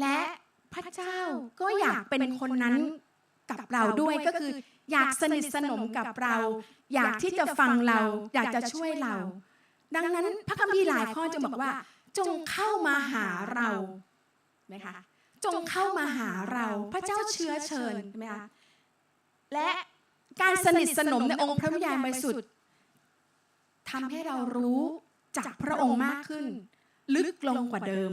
และพระเจ้าก็อยากเป็นคนนั้นกับเราด้วยก็คือ อยากสนิทสนมกับเรา อยากที่จะฟังเรา อยากจะช่วยเรา ดังนั้นพระคัมภีร์หลายข้อจะบอกว่า จงเข้ามาหาเราไหมคะจงเข้ามาหาเราพระเจ้าเชื้อเชิญใช่ไหมคะและการสนิทสนมในองค์พระวิญญาณบริสุทธิ์ทำให้เรารู้จากพระองค์มากขึ้น ลึกลงกว่าเดิม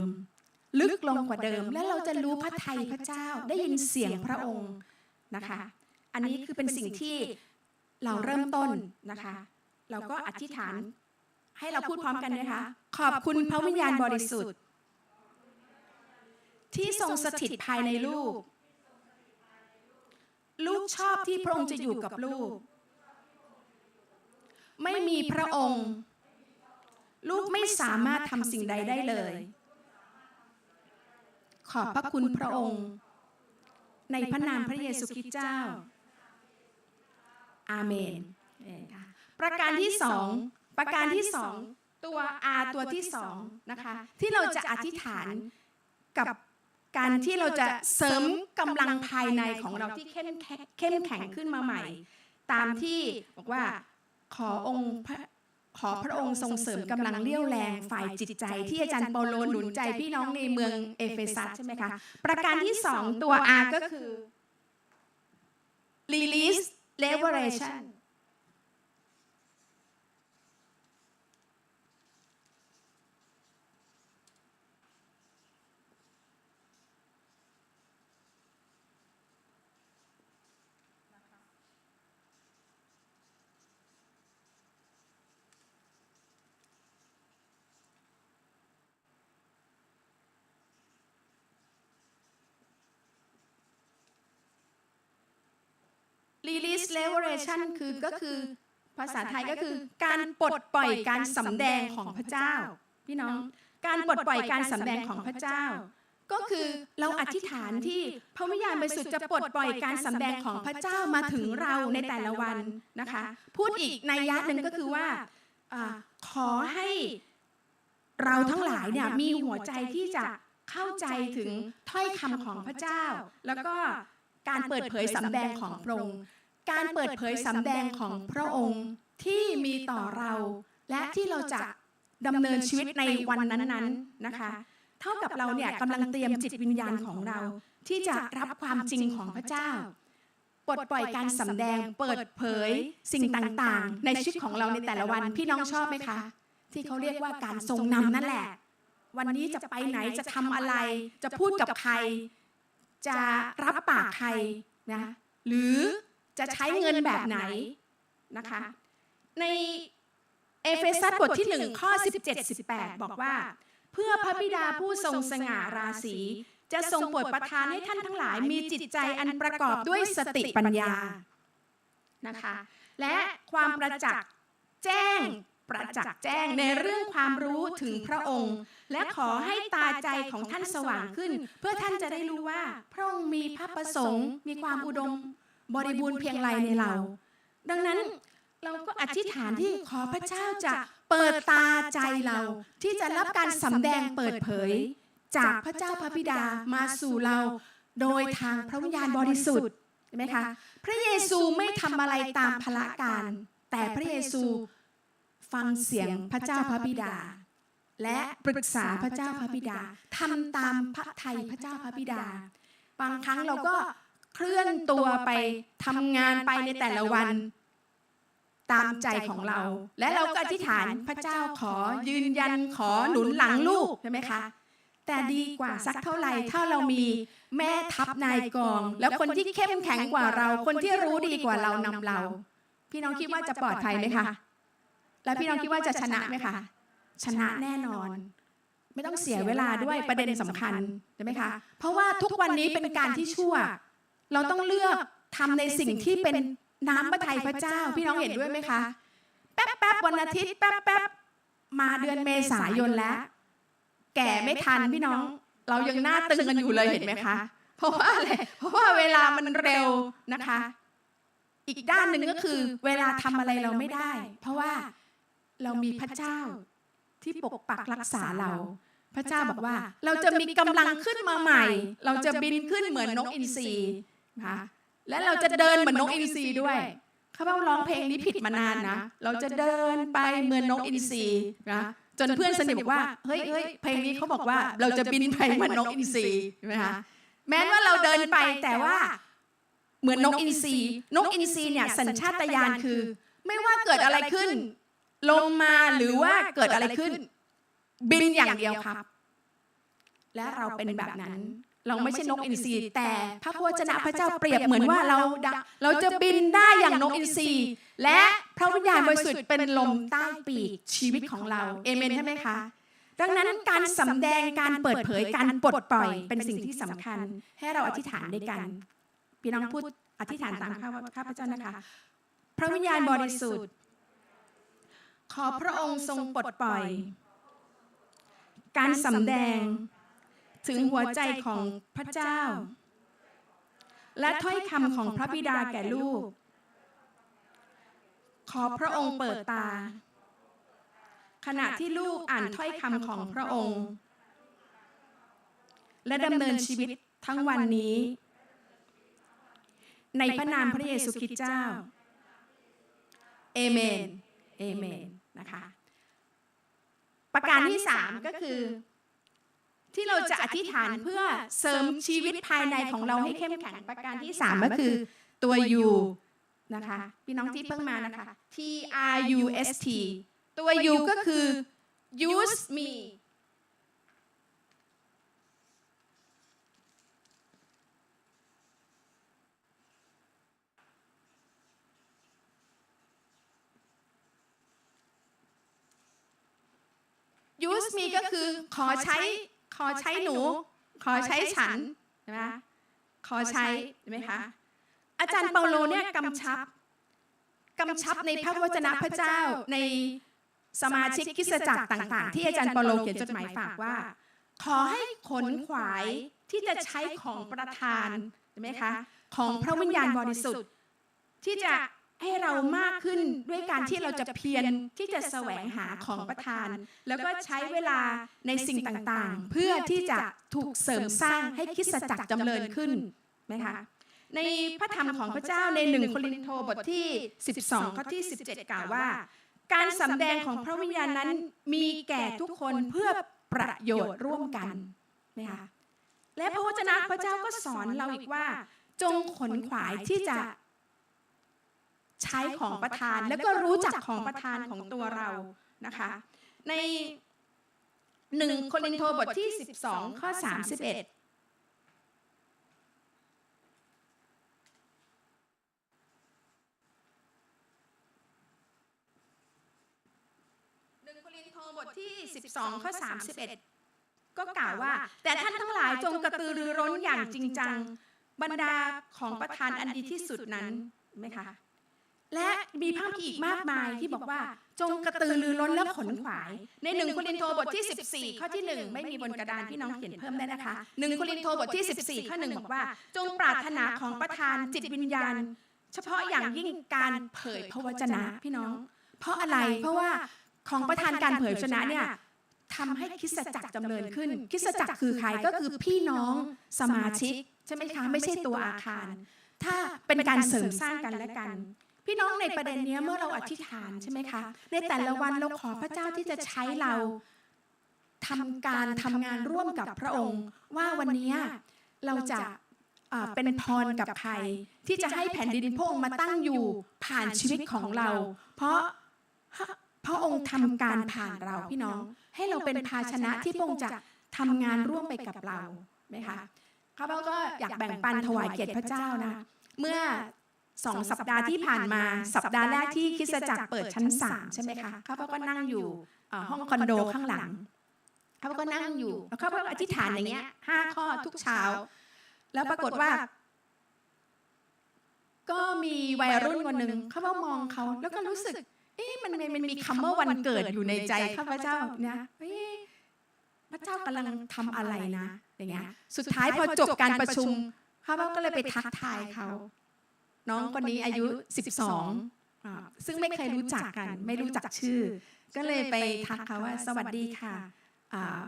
ลึกลงกว่าเดิม และเราจะรู้พระทัยพระเจ้าได้ยินเสียงพระองค์นะคะ อันนี้คือเป็นสิ่งที่เราเริ่มต้นนะคะ เราก็อธิษฐานให้เราพูดพร้อมกันนะคะ ขอบคุณพระวิญญาณบริสุทธิ์ ที่ทรงสถิตภายในลูก ลูกชอบที่พระองค์จะอยู่กับลูก ไม่มีพระองค์ ลูกไม่สามารถทำสิ่งใดได้เลย ขอบพระคุณพระองค์ ในพระนามพระเยซูคริสต์เจ้า อาเมนเอ่อค่ะประการที่สอง ประการที่สองตัว R ตัวที่สองนะคะ ที่เราจะอธิษฐานกับการที่เราจะเสริมกำลังภายในของเราที่เข้มแข็งเข้มแข็งขึ้นมาใหม่ ตามที่บอกว่าขอองค์พระ ขอพระองค์ทรงเสริมกำลังเลี้ยวแรงฝ่ายจิตใจที่อาจารย์เปาโลหนุนใจพี่น้องในเมืองเอเฟซัสใช่ไหมคะ ประการที่สองตัว R ก็คือ release liberation รีลิสเลเวอเรชันคือก็คือภาษาไทยก็คือการปลดปล่อยการสำแดงของพระเจ้า พี่น้องการปลดปล่อยการสำแดงของพระเจ้า ก็คือเราอธิษฐานที่พระวิญญาณบริสุทธิ์จะปลดปล่อยการสำแดงของพระเจ้ามาถึงเราในแต่ละวันนะคะ พูดอีกในยยะหนึ่งก็คือว่าอาขอให้เราทั้งหลายเนี่ยมีหัวใจที่จะเข้าใจถึงถ้อยคำของพระเจ้า แล้วก็ การเปิดเผยสำแดงของพระองค์ การเปิดเผยสำแดงของพระองค์ที่มีต่อเรา และที่เราจะดำเนินชีวิตในวันนั้นๆนะคะ เท่ากับเราเนี่ยกำลังเตรียมจิตวิญญาณของเรา ที่จะรับความจริงของพระเจ้าปลดปล่อยการสำแดงเปิดเผยสิ่งต่างๆ ในชีวิตของเราในแต่ละวันพี่น้องชอบไหมคะ ที่เขาเรียกว่าการทรงนำนั่นแหละ วันนี้จะไปไหนจะทำอะไร จะพูดกับใคร จะรับปากใครนะหรือจะใช้เงินแบบไหนนะคะในเอเฟซัสบทที่ 1 ข้อ 17 18 บอกว่า เพื่อพระบิดาผู้ทรงสง่าราศีจะทรงโปรดประทานให้ท่านทั้งหลายมีจิตใจอันประกอบด้วยสติปัญญานะคะและความประจักษ์แจ้งประจักษ์แจ้งในเรื่องความรู้ถึงพระองค์ และขอให้ตาใจของท่านสว่างขึ้น เพื่อท่านจะได้รู้ว่า พระองค์มีพระประสงค์มีความอุดมบริบูรณ์เพียงไรในเรา ดังนั้นเราก็อธิษฐานที่ขอพระเจ้าจะเปิดตาใจเราที่จะรับการสำแดงเปิดเผย จากพระเจ้าพระบิดามาสู่เรา โดยทางพระวิญญาณบริสุทธิ์เห็นไหมคะพระเยซูไม่ทำอะไรตามพละการ แต่พระเยซูฟังเสียงพระเจ้าพระบิดา และปรึกษาพระเจ้าพระบิดาทำตามพระทัยพระเจ้าพระบิดา บางครั้งเราก็เคลื่อนตัวไปทำงานไปในแต่ละวันตามใจของเรา และเราก็อธิษฐานพระเจ้าขอยืนยันขอหนุนหลังลูกใช่ไหมคะ แต่ดีกว่าสักเท่าไหร่ถ้าเรามีแม่ทัพนายกอง แล้วคนที่เข้มแข็งกว่าเรา คนที่รู้ดีกว่าเรานำเรา พี่น้องคิดว่าจะปลอดภัยไหมคะ แล้วพี่น้องคิดว่าจะชนะไหมคะ ชนะแน่นอน ไม่ต้องเสียเวลาด้วยประเด็นสำคัญใช่ไหมคะเพราะว่าทุกวันนี้เป็นการที่ชั่ว เราต้องเลือกทำในสิ่งที่เป็นน้ำพระทัยพระเจ้า พี่น้องเห็นด้วยไหมคะแป๊บแป๊บวันอาทิตย์แป๊บแป๊บมาเดือนเมษายนแล้ว แก่ไม่ทันพี่น้อง เรายังหน้าตึงกันอยู่เลยเห็นไหมคะ เพราะว่าอะไรเพราะว่าเวลามันเร็วนะคะ อีกด้านหนึ่งก็คือ เวลาทำอะไรเราไม่ได้ เพราะว่าเรามีพระเจ้า ที่ปกปักรักษาเรา พระเจ้าบอกว่า เราจะมีกำลังขึ้นมาใหม่ เราจะบินขึ้นเหมือนนกอินทรีนะคะและเราจะเดินเหมือนนกอินทรีด้วยข้าพเจ้าร้องเพลงนี้ผิดมานานนะ เราจะเดินไปเหมือนนกอินทรีนะจนเพื่อนสนิทบอกว่าเฮ้ยเฮ้ยเพลงนี้เขาบอกว่า เราจะบินไปเหมือนนกอินทรีใช่ไหมคะแม้ว่าเราเดินไปแต่ว่าเหมือนนกอินทรีนกอินทรีเนี่ยสัญชาตญาณคือ ไม่ว่าเกิดอะไรขึ้น ลงมาหรือว่าเกิดอะไรขึ้น บินอย่างเดียวครับ และเราเป็นแบบนั้น เราไม่ใช่นกอินทรีแต่พระวจนะพระเจ้าเปรียบเหมือนว่าเราดะเราจะบินได้อย่างนกอินทรีและพระวิญญาณบริสุทธิ์เป็นลมใต้ปีกชีวิตของเราเอเมนใช่ไหมคะดังนั้นการสำแดงการเปิดเผยการปลดปล่อยเป็นสิ่งที่สำคัญ ให้เราอธิษฐานด้วยกัน พี่น้องพูดอธิษฐานตามข้าข้าพเจ้านะคะ พระวิญญาณบริสุทธิ์ ขอพระองค์ทรงปลดปล่อย การสำแดงถึงหัวใจของพระเจ้า และถ้อยคำของพระบิดาแก่ลูก ขอพระองค์เปิดตา ขณะที่ลูกอ่านถ้อยคำของพระองค์ และดำเนินชีวิตทั้งวันนี้ ในพระนามพระเยซูคริสต์เจ้า เอเมน เอเมนนะคะประการที่สามก็คือ ที่เราจะอธิษฐานเพื่อเสริมชีวิตภายในของเราให้เข้มแข็งประการที่สามก็คือตัว U นะคะพี่น้องที่เพิ่งมานะคะ T R U S T ตัว U ก็คือ use me use me ก็คือขอใช้ขอใช้หนู ขอใช้ฉันใช่ไหมขอใช้ใช่ไหมคะอาจารย์เปาโลเนี่ยกำชับกำชับในพระวจนะพระเจ้าในสมาชิกคริสตจักรต่างๆ ที่อาจารย์เปาโลเขียนจดหมายฝากว่า ขอให้ขนขวายที่จะใช้ของประทานใช่ไหมคะของพระวิญญาณบริสุทธิ์ที่จะ ให้เรามากขึ้นด้วยการที่เราจะเพียรที่จะแสวงหาของประทาน แล้วก็ใช้เวลาในสิ่งต่างๆ เพื่อที่จะถูกเสริมสร้างให้คริสตจักรจำเริญขึ้นไหมคะในพระธรรมของพระเจ้าในหนึ่งโครินโตบทที่ 12 ข้อที่ 17 กล่าวว่า การสำแดงของพระวิญญาณนั้นมีแก่ทุกคนเพื่อประโยชน์ร่วมกันนะคะและพระวจนะพระเจ้าก็สอนเราอีกว่า จงขนขวายที่จะ ใช้ของประทาน แล้วก็รู้จักของประทานของตัวเรานะคะ ในหนึ่งโครินโตบทที่ 12 ข้อ 31หนึ่งโครินโตบทที่ 12 ข้อ 31 ก็กล่าวว่า แต่ท่านทั้งหลายจงกระตือรือร้นอย่างจริงจัง บรรดาของประทานอันดีที่สุดนั้นเห็นไหมคะ และมีภาพอีกมากมายที่บอกว่าจงกระตือรือร้นและขนขวาย ในหนึ่งโครินโตบทที่ 14 ข้อที่ 1 ไม่มีบนกระดานพี่น้องเขียนเพิ่มได้นะคะหนึ่งโครินโตบทที่ 14 ข้อหนึ่งบอกว่า จงปรารถนาของประทานจิตวิญญาณ เฉพาะอย่างยิ่งการเผยพระวจนะพี่น้อง เพราะอะไรเพราะว่าของประทานการเผยพระวจนะเนี่ยทำให้คริสตจักรจำเริญขึ้นคริสตจักรคือใครก็คือพี่น้องสมาชิกใช่ไหมคะไม่ใช่ตัวอาคาร ถ้าเป็นการเสริมสร้างกันและกัน พี่น้องในประเด็นเนี้ยเมื่อเราอธิษฐานใช่ไหมคะ ในแต่ละวันเราขอพระเจ้าที่จะใช้เราทำการทำงานร่วมกับพระองค์ ว่าวันเนี้ยเราจะเอ่อเป็นพรกับใคร ที่จะให้แผ่นดินพระองค์มาตั้งอยู่ผ่านชีวิตของเรา เพราะพระองค์ทำการผ่านเราพี่น้อง ให้เราเป็นภาชนะที่พระองค์จะทำงานร่วมไปกับเราไหมคะข้าพเจ้าก็อยากแบ่งปันถวายเกียรติพระเจ้านะ เมื่อ สองสัปดาห์ที่ผ่านมา สัปดาห์แรกที่คริสตจักรเปิดชั้นสามใช่ไหมคะข้าพเจ้าก็นั่งอยู่เอ่อห้องคอนโดข้างหลังข้าพเจ้าก็นั่งอยู่แล้วข้าพเจ้าอธิษฐานอย่างเงี้ยห้าข้อทุกเช้า แล้วปรากฏว่า ก็มีวัยรุ่นคนหนึ่งข้าพเจ้ามองเขาแล้วก็รู้สึก เอ๊ะมันมันมันมีคำว่าวันเกิดอยู่ในใจข้าพเจ้านะเอ๊ะพระเจ้ากำลังทำอะไรนะ อย่างเงี้ย สุดท้ายพอจบการประชุมข้าพเจ้าก็เลยไปทักทายเขา น้องคนนี้อายุ 12อ่าซึ่งไม่เคยรู้จักกัน ไม่รู้จักชื่อ ก็เลยไปทักเขาว่า สวัสดีค่ะอ่า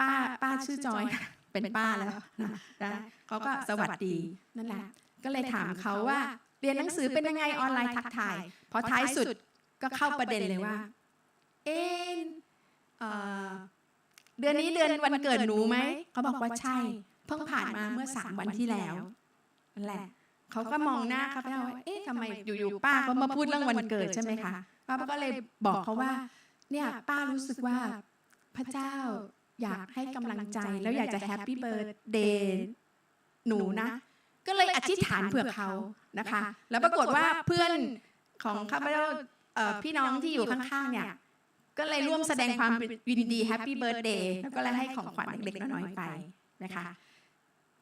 ป้าป้าชื่อจอยเป็นป้าแล้วนะนะเขาก็สวัสดีนั่นแหละ ก็เลยถามเขาว่าเรียนหนังสือเป็นยังไงออนไลน์ทักทายพอท้ายสุดก็เข้าประเด็นเลยว่า เอะเอ่อเดือนนี้เดือนวันเกิดหนูไหมเขาบอกว่าใช่ เพิ่งผ่านมาเมื่อสามวันที่แล้วนั่นแหละ เขาก็มองหน้าเขาไปว่าเอ๊ะทำไมอยู่ๆป้าก็มาพูดเรื่องวันเกิดใช่ไหมคะป้าก็เลยบอกเขาว่า เนี่ยป้ารู้สึกว่าพระเจ้าอยากให้กำลังใจแล้วอยากจะแฮปปี้เบิร์ดเดย์หนูนะ ก็เลยอธิษฐานเผื่อเขานะคะ แล้วปรากฏว่าเพื่อนของข้าพเจ้าเอ่อพี่น้องที่อยู่ข้างๆเนี่ยก็เลยร่วมแสดงความยินดีแฮปปี้เบิร์ดเดย์แล้วก็เลยให้ของขวัญเล็กๆน้อยๆไปนะคะ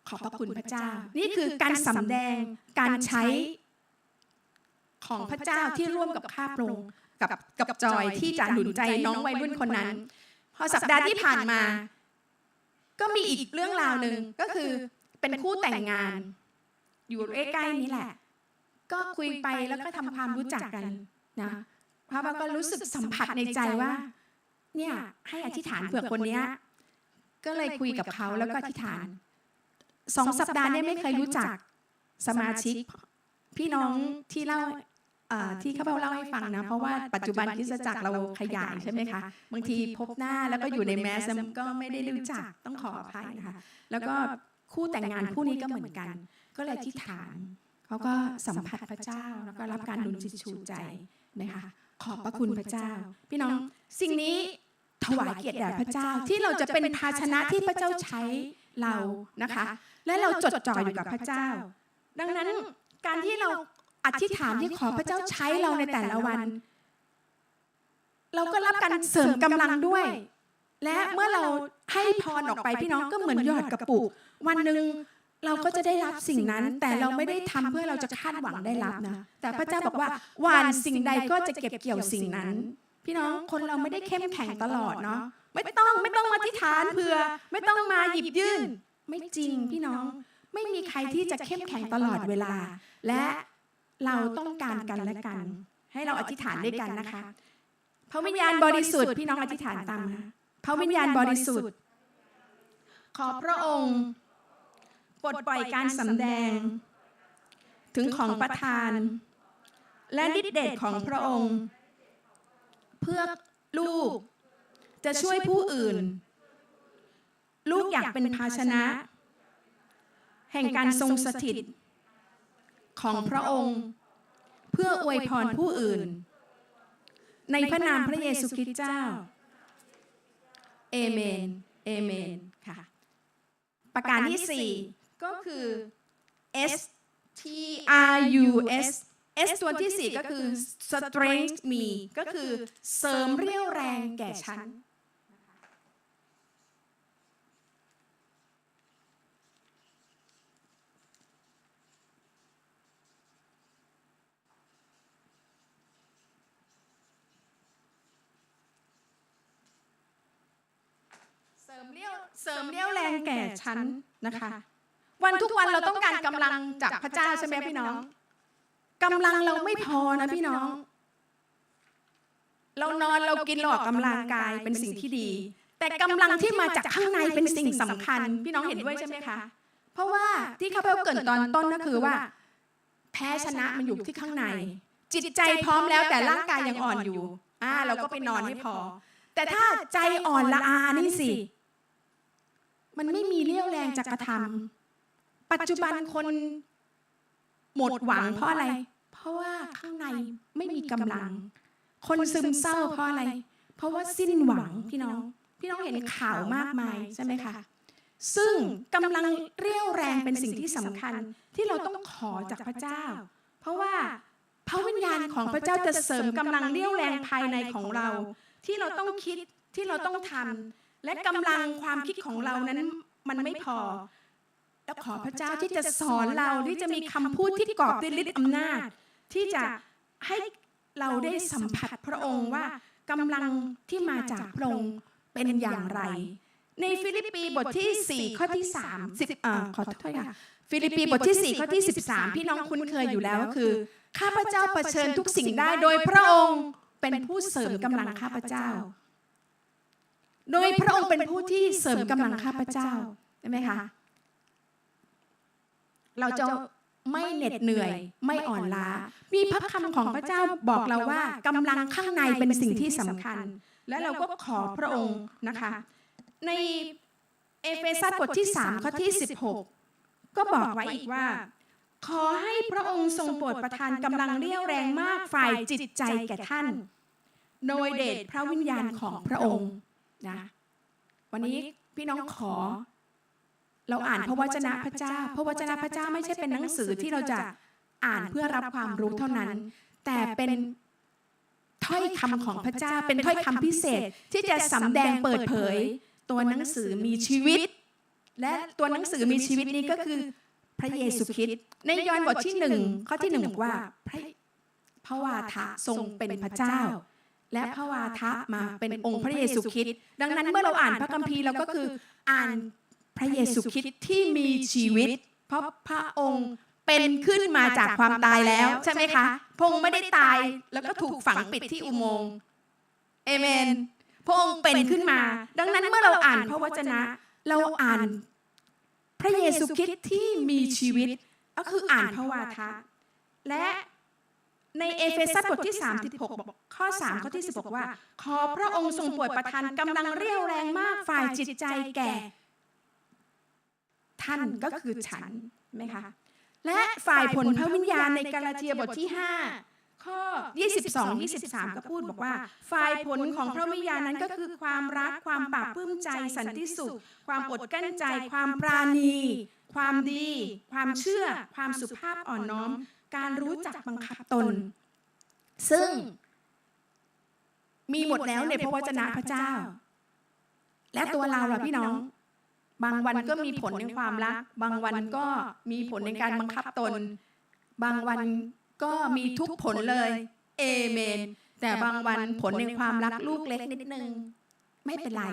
ขอบพระคุณพระเจ้า นี่คือการสำแดงการใช้ของพระเจ้าที่ร่วมกับข้าพระองค์กับกับจอยที่จะหนุนใจน้องวัยรุ่นคนนั้น พอสัปดาห์ที่ผ่านมา ก็มีอีกเรื่องราวหนึ่งก็คือเป็นคู่แต่งงาน อยู่ใกล้ๆนี้แหละ ก็คุยไปแล้วก็ทำความรู้จักกันนะพระบาก็รู้สึกสัมผัสในใจว่า เนี่ยให้อธิษฐานเผื่อคนเนี้ย ก็เลยคุยกับเขาแล้วก็อธิษฐาน สองสัปดาห์เนี้ไม่เคยรู้จักสมาชิก พี่น้องที่เล่าเอ่อที่ข้าพเจ้าเล่าให้ฟังนะ เพราะว่าปัจจุบันคริสตจักรเราขยายใช่ไหมคะ บางทีพบหน้าแล้วก็อยู่ในแมสก็ไม่ได้รู้จักต้องขออภัยนะคะแล้วก็คู่แต่งงานคู่นี้ก็เหมือนกัน ก็เลยที่ฐานเขาก็สัมผัสพระเจ้าแล้วก็รับการดุลจิตชูใจนะคะขอบพระคุณพระเจ้า พี่น้องสิ่งนี้ถวายเกียรติแด่พระเจ้าที่เราจะเป็นภาชนะที่พระเจ้าใช้ เรานะคะ และเราจดจ่ออยู่กับพระเจ้า ดังนั้นการที่เราอธิษฐานที่ขอพระเจ้าใช้เราในแต่ละวัน เราก็รับการเสริมกำลังด้วย และเมื่อเราให้พรออกไปพี่น้องก็เหมือนหยอดกระปุก วันหนึ่งเราก็จะได้รับสิ่งนั้น แต่เราไม่ได้ทำเพื่อเราจะคาดหวังได้รับนะ แต่พระเจ้าบอกว่าหวานสิ่งใดก็จะเก็บเกี่ยวสิ่งนั้น พี่น้องคนเราไม่ได้เข้มแข็งตลอดเนาะ ไม่ต้องไม่ต้องมาอธิษฐานเพื่อ ไม่ต้องมาหยิบยื่น ไม่จริงพี่น้อง ไม่มีใครที่จะเข้มแข็งตลอดเวลา และเราต้องการกันและกัน ให้เราอธิษฐานด้วยกันนะคะพระวิญญาณบริสุทธิ์พี่น้องอธิษฐานตามพระวิญญาณบริสุทธิ์ ขอพระองค์ปลดปล่อยการสำแดง ถึงของประทาน และฤทธิเดชของพระองค์ เพื่อลูก จะช่วยผู้อื่น ลูกอยากเป็นภาชนะ แห่งการทรงสถิต ของพระองค์ เพื่ออวยพรผู้อื่น ในพระนามพระเยซูคริสต์เจ้า เอเมน เอเมน ค่ะ ประการที่ 4 ก็คือ S T R U S S ตัวที่ 4 ก็คือ strength me ก็คือเสริมเรี่ยวแรงแก่ฉัน เสริม เรี่ยวเสริมเรี่ยวแรงแก่ฉันนะคะ วันทุกวันเราต้องการกำลังจากพระเจ้าใช่ไหมพี่น้องกำลังเราไม่พอนะพี่น้อง เรานอนเรากินเราออกกำลังกายเป็นสิ่งที่ดี แต่กำลังที่มาจากข้างในเป็นสิ่งสำคัญ พี่น้องเห็นด้วยใช่ไหมคะเพราะว่าที่ข้าพเจ้าเกรินตอนต้นก็คือว่า แพ้ชนะมันอยู่ที่ข้างใน จิตใจพร้อมแล้วแต่ร่างกายยังอ่อนอยู่อ่าเราก็ไปนอนให้พอ แต่ถ้าใจอ่อนละอานี่สิ มันไม่มีเรี่ยวแรงจะกระทำปัจจุบันคนหมดหวังเพราะอะไร เพราะว่าข้างในไม่มีกำลัง คนซึมเศร้าเพราะอะไร เพราะว่าสิ้นหวังพี่น้อง พี่น้องเห็นข่าวมากมายใช่ไหมคะซึ่งกำลังเรี่ยวแรงเป็นสิ่งที่สำคัญที่เราต้องขอจากพระเจ้า เพราะว่าพระวิญญาณของพระเจ้าจะเสริมกำลังเรี่ยวแรงภายในของเรา ที่เราต้องคิดที่เราต้องทำ และกำลังความคิดของเรานั้นมันไม่พอ แล้วขอพระเจ้าที่จะสอนเราที่จะมีคำพูดที่กอบด้วยฤทธิ์อำนาจ ที่จะให้เราได้สัมผัสพระองค์ว่ากำลังที่มาจากพระองค์เป็นอย่างไร ในฟิลิปปีบทที่ 4 ข้อที่ 3 10อ่าขอโทษค่ะฟิลิปปีบทที่ 4 ข้อที่ 13 พี่น้องคุ้นเคยอยู่แล้วก็คือข้าพเจ้าเผชิญทุกสิ่งได้โดยพระองค์เป็นผู้เสริมกำลังข้าพเจ้า โดยพระองค์เป็นผู้ที่เสริมกำลังข้าพเจ้าใช่ไหมคะ เราจะไม่เหน็ดเหนื่อย ไม่อ่อนล้า มีพระคำของพระเจ้าบอกเราว่ากำลังข้างในเป็นสิ่งที่สำคัญ และเราก็ขอพระองค์นะคะ ในเอเฟซัสบทที่3ข้อที่ 16 ก็บอกไว้อีกว่า ขอให้พระองค์ทรงโปรดประทานกำลังเรี่ยวแรงมากฝ่ายจิตใจแก่ท่าน โดยเดชพระวิญญาณของพระองค์ นะวันนี้พี่น้องขอ เราอ่านพระวจนะพระเจ้า พระวจนะพระเจ้าไม่ใช่เป็นหนังสือที่เราจะอ่านเพื่อรับความรู้เท่านั้น แต่เป็นถ้อยคำของพระเจ้าเป็นถ้อยคำพิเศษที่จะสำแดงเปิดเผย ตัวหนังสือมีชีวิต และตัวหนังสือมีชีวิตนี้ก็คือพระเยซูคริสต์ในยอห์นบทที่หนึ่งข้อที่หนึ่งบอกว่าพระพระวาทะทรงเป็นพระเจ้า และพระวาทะมาเป็นองค์พระเยซูคริสต์ดังนั้นเมื่อเราอ่านพระคัมภีร์เราก็คืออ่านพระเยซูคริสต์ที่มีชีวิต เพราะพระองค์เป็นขึ้นมาจากความตายแล้วใช่ไหมคะพระองค์ไม่ได้ตายแล้วก็ถูกฝังปิดที่อุโมงค์เอเมน พระองค์เป็นขึ้นมา ดังนั้นเมื่อเราอ่านพระวจนะ เราอ่านพระเยซูคริสต์ที่มีชีวิต ก็คืออ่านพระวาทะและ ในเอเฟซัสบทที่ 36 บอกข้อ 3 ข้อที่10บอกว่า ขอพระองค์ทรงโปรดประทานกำลังเรี่ยวแรงมากฝ่ายจิตใจแก่ ท่านก็คือฉันไหมคะ และฝ่ายผลพระวิญญาณในกาลาเทียบทที่ 5 ข้อ 22 23 ก็พูดบอกว่า ฝ่ายผลของพระวิญญาณนั้นก็คือความรักความปราบปลื้มใจสันติสุข ความอดกลั้นใจ ความปราณี ความดี ความเชื่อ ความสุภาพอ่อนน้อม การรู้จักบังคับตน ซึ่ง มีหมดแล้วในพระวจนะพระเจ้า และตัวเราล่ะพี่น้อง บางวันก็มีผลในความรัก บางวันก็มีผลในการบังคับตน บางวันก็มีทุกผลเลยเอเมน แต่บางวันผลในความรักลูกเล็กนิดนึง ไม่เป็นไร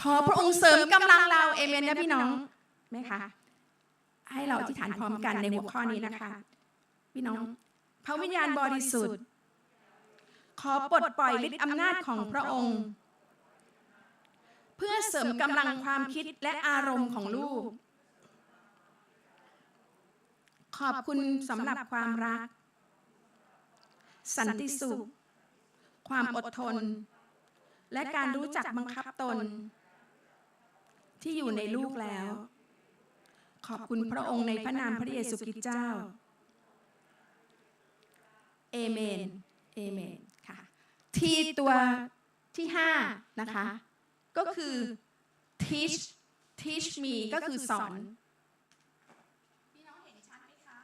ขอพระองค์เสริมกำลังเราเอเมนนะพี่น้องไหมคะให้เราอธิษฐานพร้อมกันในหัวข้อนี้นะคะ พี่น้องพระวิญญาณบริสุทธิ์ ขอปลดปล่อยฤทธิ์อำนาจของพระองค์ เพื่อเสริมกำลังความคิดและอารมณ์ของลูก ขอบคุณสำหรับความรัก สันติสุข ความอดทน และการรู้จักบังคับตน ที่อยู่ในลูกแล้ว ขอบคุณพระองค์ในพระนามพระเยซูคริสต์เจ้า เอเมนเอเมนค่ะที่ตัวที่ห้านะคะก็คือ teach teach me ก็คือสอนพี่น้องเห็นชัดไหมคะ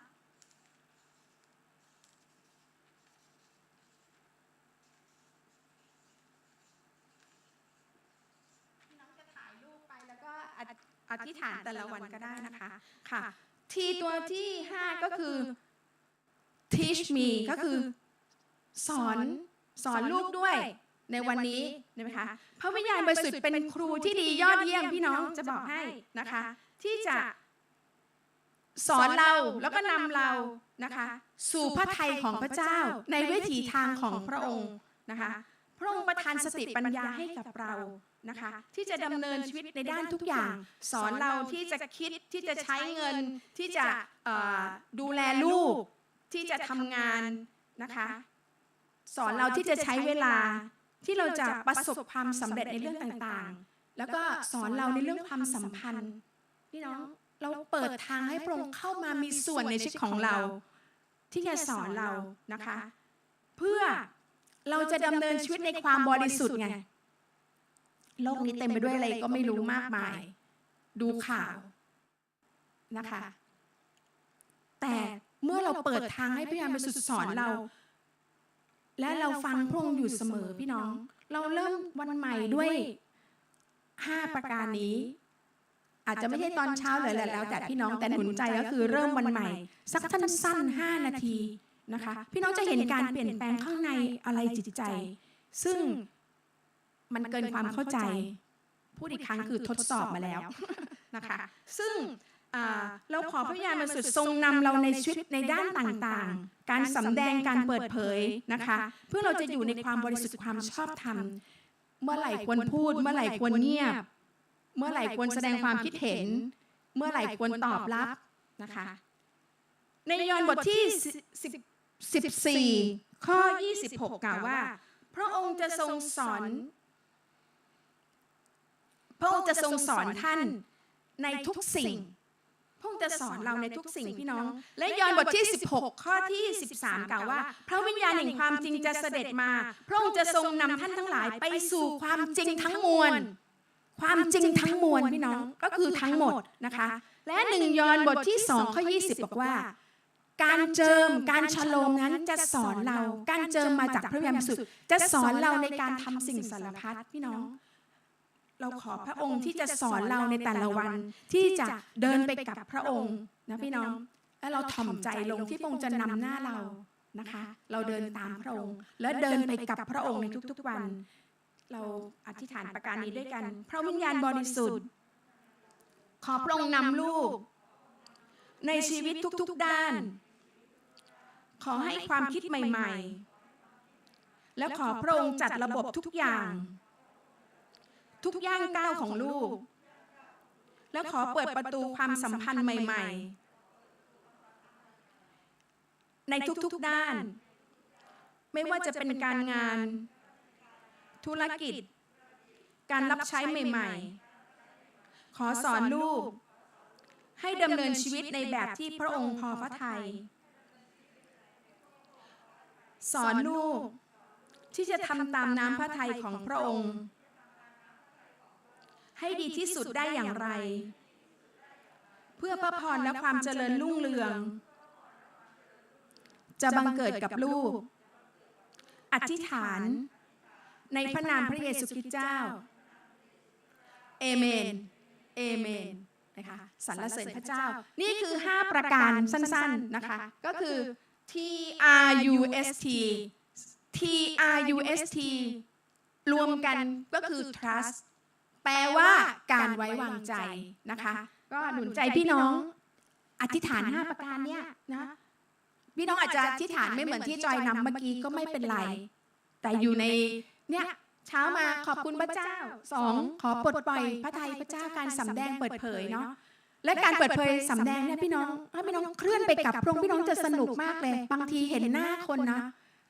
พี่น้องจะถ่ายรูปไปแล้วก็อธิอธิษฐานแต่ละวันก็ได้นะคะ ค่ะ ทีตัวที่ห้าก็คือ teach me ก็คือ สอนสอนลูกด้วยในวันนี้ใช่ไหมคะพระวิญญาณบริสุทธิ์เป็นครูที่ดียอดเยี่ยมพี่น้องจะบอกให้นะคะ ที่จะสอนเราแล้วก็นำเรานะคะ สู่พระทัยของพระเจ้าในวิถีทางของพระองค์นะคะ พระองค์ประทานสติปัญญาให้กับเรานะคะ ที่จะดำเนินชีวิตในด้านทุกอย่าง สอนเราที่จะคิดที่จะใช้เงินที่จะเอ่อดูแลลูก ที่จะทำงานนะคะ สอนเราที่จะใช้เวลาที่เราจะประสบความสำเร็จในเรื่องต่างๆ แล้วก็สอนเราในเรื่องความสัมพันธ์พี่น้องเราเปิดทางให้พระองค์เข้ามามีส่วนในชีวิตของเรา ที่จะสอนเรานะคะ เพื่อเราจะดำเนินชีวิตในความบริสุทธิ์ไงโลกนี้เต็มไปด้วยอะไรก็ไม่รู้มากมาย ดูข่าวนะคะ แต่ เมื่อเราเปิดทางให้พระยานบริสุทธิ์สอนเรา และเราฟังพระองค์อยู่เสมอพี่น้อง เราเริ่มวันใหม่ด้วยห้าประการนี้ อาจจะไม่ใช่ตอนเช้าเลยแหละแล้ว แต่พี่น้องแต่หนุนใจก็คือเริ่มวันใหม่ สักสั้นๆห้านาทีนะคะ พี่น้องจะเห็นการเปลี่ยนแปลงข้างในอะไรจิตใจ ซึ่งมันเกินความเข้าใจ พูดอีกครั้งคือทดสอบมาแล้วนะคะ ซึ่ง เราขอพระวิญญาณบริสุทธิ์ทรงนำเราในชีวิตในด้านต่างๆ การสำแดงการเปิดเผยนะคะ เพื่อเราจะอยู่ในความบริสุทธิ์ความชอบธรรม เมื่อไหร่ควรพูด เมื่อไหร่ควรเงียบ เมื่อไหร่ควรแสดงความคิดเห็น เมื่อไหร่ควรตอบรับนะคะ ในยอห์นบทที่14 ข้อ 26 กล่าวว่า พระองค์จะทรงสอน พระองค์จะทรงสอนท่านในทุกสิ่ง พระองค์จะสอนเราในทุกสิ่งพี่น้อง และยอห์นบทที่ 16 ข้อที่ 13 กล่าวว่า พระวิญญาณแห่งความจริงจะเสด็จมา พระองค์จะทรงนำท่านทั้งหลายไปสู่ความจริงทั้งมวล ความจริงทั้งมวลพี่น้องก็คือทั้งหมดนะคะ และหนึ่งยอห์นบทที่2ข้อ20 บอกว่า การเจิมการฉลมนั้นจะสอนเรา การเจิมมาจากพระวิญญาณบริสุทธิ์จะสอนเราในการทำสิ่งสารพัดพี่น้อง เราขอพระองค์ที่จะสอนเราในแต่ละวัน ที่จะเดินไปกับพระองค์นะพี่น้องและเราถ่อมใจลงที่พระองค์จะนำหน้าเรานะคะ เราเดินตามพระองค์ และเดินไปกับพระองค์ในทุกๆวัน เราอธิษฐานประการนี้ด้วยกัน พระวิญญาณบริสุทธิ์ ขอพระองค์นำลูก ในชีวิตทุกๆด้าน ขอให้ความคิดใหม่ ๆ และขอพระองค์จัดระบบทุกอย่าง ทุกย่างก้าวของลูก และขอเปิดประตูความสัมพันธ์ใหม่ ๆ ในทุกๆด้าน ไม่ว่าจะเป็นการงาน ธุรกิจ การรับใช้ใหม่ ๆ ขอสอนลูก ให้ดำเนินชีวิตในแบบที่พระองค์พอพระทัยสอนลูกที่จะทำตามน้ำพระทัยของพระองค์ ให้ดีที่สุดได้อย่างไร เพื่อพระพรและความเจริญรุ่งเรือง จะบังเกิดกับลูก อธิษฐาน ในพระนามพระเยซูคริสต์เจ้า เอเมน เอเมนนะคะสรรเสริญพระเจ้า นี่คือ 5 ประการสั้นๆนะคะ ก็คือ T R U S T T R U S T รวมกันก็คือ trust แปลว่าการไว้วางใจนะคะ ก็หนุนใจพี่น้องอธิษฐาน5ประการเนี้ยนะพี่น้องอาจจะอธิษฐานไม่เหมือนที่จอยนำเมื่อกี้ก็ไม่เป็นไร แต่อยู่ในเนี่ยเช้ามาขอบคุณพระเจ้าสองขอปลดปล่อยพระทัยพระเจ้าการสำแดงเปิดเผยเนาะและการเปิดเผยสำแดงเนี่ยพี่น้องถ้าพี่น้องเคลื่อนไปกับพระองค์พี่น้องจะสนุกมากเลย บางทีเห็นหน้าคนนะ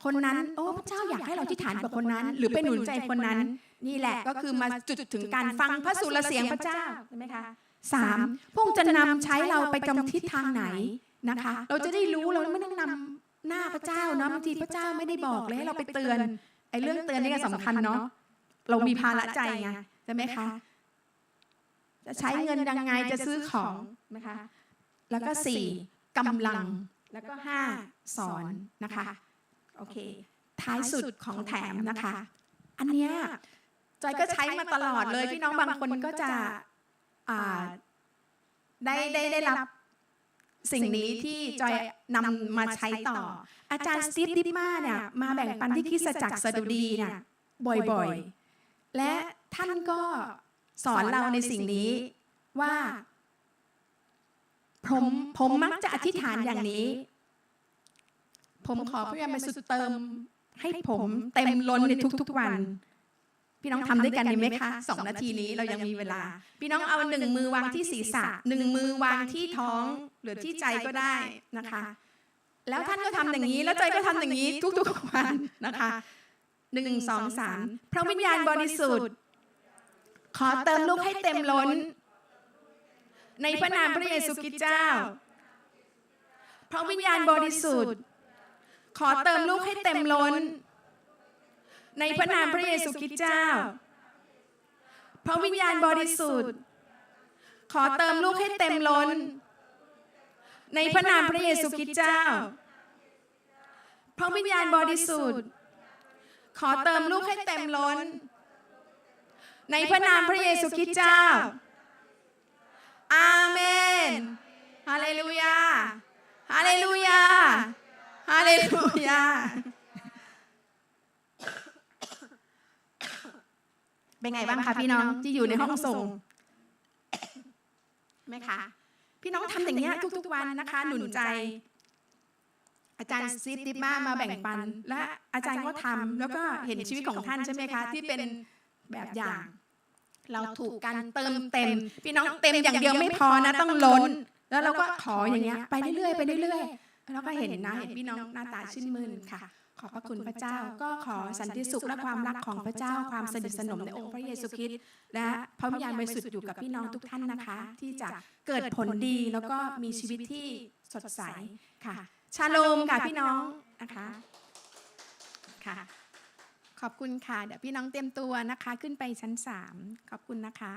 คนนั้น โอ้พระเจ้าอยากให้เราอธิษฐานกับคนนั้น หรือไปหนุนใจคนนั้น นี่แหละก็คือมาจุดถึงการฟังพระสุรเสียงพระเจ้าใช่ไหมคะสามพระองค์จะนำใช้เราไปตรงทิศทางไหนนะคะ เราจะได้รู้เราไม่ต้องนำหน้าพระเจ้าเนาะบางทีพระเจ้าไม่ได้บอกเลยให้เราไปเตือนไอ้เรื่องเตือนนี่ก็สำคัญเนาะเรามีภาระใจไงใช่ไหมคะจะใช้เงินยังไงจะซื้อของนะคะ แล้วก็สี่กำลังแล้วก็ห้าสอนนะคะ โอเค ท้ายสุดของแถมนะคะ อันเนี้ยจอยก็ใช้มาตลอดเลย พี่น้องบางคนก็จะอ่าได้ได้ได้รับสิ่งนี้ที่จอยนำมาใช้ต่อ อาจารย์สตีฟดิปมาเนี่ยมาแบ่งปันที่คริสตจักรสดุดีเนี่ยบ่อยๆ และท่านก็สอนเราในสิ่งนี้ว่าผมผมมักจะอธิษฐานอย่างนี้ ผมขอพระยามาสุดเติม ให้ผมเต็มล้นในทุกๆวัน พี่น้องทำด้วยกันดีไหมคะสองนาทีนี้เรายังมีเวลา พี่น้องเอาหนึ่งมือวางที่ศีรษะหนึ่งมือวางที่ท้องหรือที่ใจก็ได้นะคะ แล้วท่านก็ทำอย่างนี้ แล้วใจก็ทำอย่างนี้ทุกๆวันนะคะหนึ่งสองสามพระวิญญาณบริสุทธิ์ ขอเติมลูกให้เต็มล้น ในพระนามพระเยซูคริสต์เจ้า พระวิญญาณบริสุทธิ์ ขอเติมลูกให้เต็มล้น ในพระนามพระเยซูคริสต์เจ้า พระวิญญาณบริสุทธิ์ ขอเติมลูกให้เต็มล้น ในพระนามพระเยซูคริสต์เจ้า พระวิญญาณบริสุทธิ์ ขอเติมลูกให้เต็มล้น ในพระนามพระเยซูคริสต์เจ้า อาเมน ฮาเลลูยา ฮาเลลูยา ฮาเลลูยา เป็นไงบ้างคะพี่น้องที่อยู่ในห้องส่งไหมคะ พี่น้องทำอย่างเงี้ยทุกๆวันนะคะ หนุนใจ อาจารย์ซิติมามาแบ่งปัน และอาจารย์ก็ทำแล้วก็เห็นชีวิตของท่านใช่ไหมคะ ที่เป็นแบบอย่าง เราถูกการเติมเต็ม พี่น้องเต็มอย่างเดียวไม่พอนะต้องล้น แล้วเราก็ขออย่างเงี้ยไปเรื่อยๆไปเรื่อยๆ แล้วก็เห็นนะเห็นพี่น้องหน้าตาชื่นมื่นค่ะ ขอบพระคุณพระเจ้า ก็ขอสันติสุขและความรักของพระเจ้า ความสนิทสนมในองค์พระเยซูคริสต์และพระวิญญาณบริสุทธิ์อยู่กับพี่น้องทุกท่านนะคะ ที่จะเกิดผลดีแล้วก็มีชีวิตที่สดใสค่ะ ชาโลมค่ะพี่น้องนะคะค่ะ ขอบคุณค่ะ เดี๋ยวพี่น้องเตรียมตัวนะคะ ขึ้นไปชั้นสามขอบคุณนะคะ